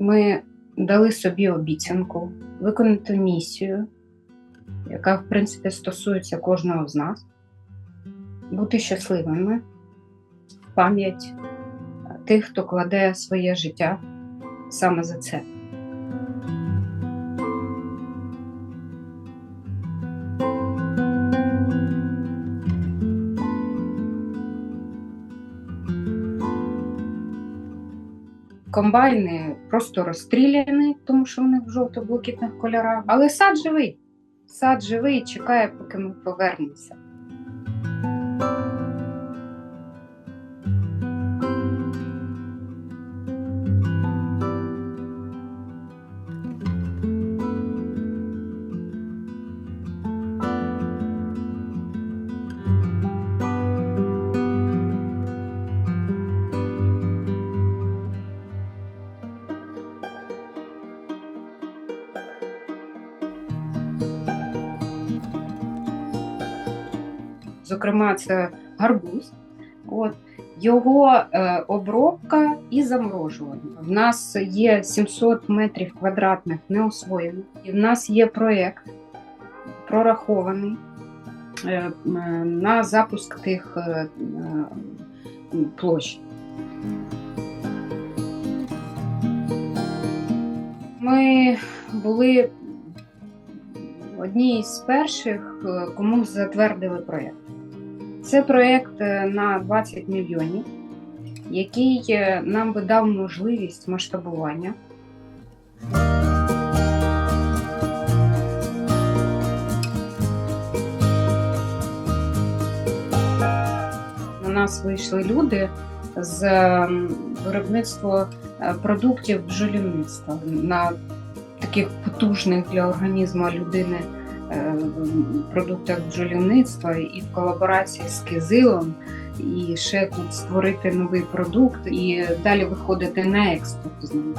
Ми дали собі обіцянку виконати місію, яка, в принципі, стосується кожного з нас, бути щасливими в пам'ять тих, хто кладе своє життя саме за це. Комбайни просто розстріляні, тому що вони в жовто-блакитних кольорах. Але сад живий. Сад живий і чекає, поки ми повернемося. Зокрема, це гарбуз. От. Його е, обробка і заморожування. В нас є 700 метрів квадратних неосвоєних, і в нас є проєкт прорахований е, м, на запуск тих е, е, площ. Ми були одні з перших, е, кому затвердили проєкт. Це проєкт е, на 20 мільйонів, який е, нам би дав можливість масштабування. На нас вийшли люди з ем, виробництва е, продуктів бджолівництва на таких потужних для організму людини е, продуктах бджолівництва і в колаборації з кизилом, і ще тут створити новий продукт і далі виходити на експорт з ним.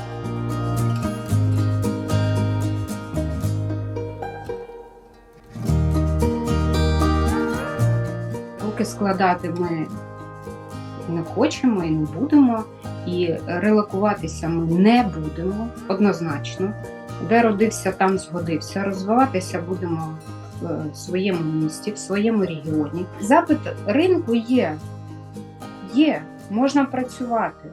Руки складати ми не хочемо і не будемо, і релокуватися ми не будемо однозначно. Де родився, там згодився. Розвиватися будемо в своєму місті, в своєму регіоні. Запит ринку є, є, можна працювати.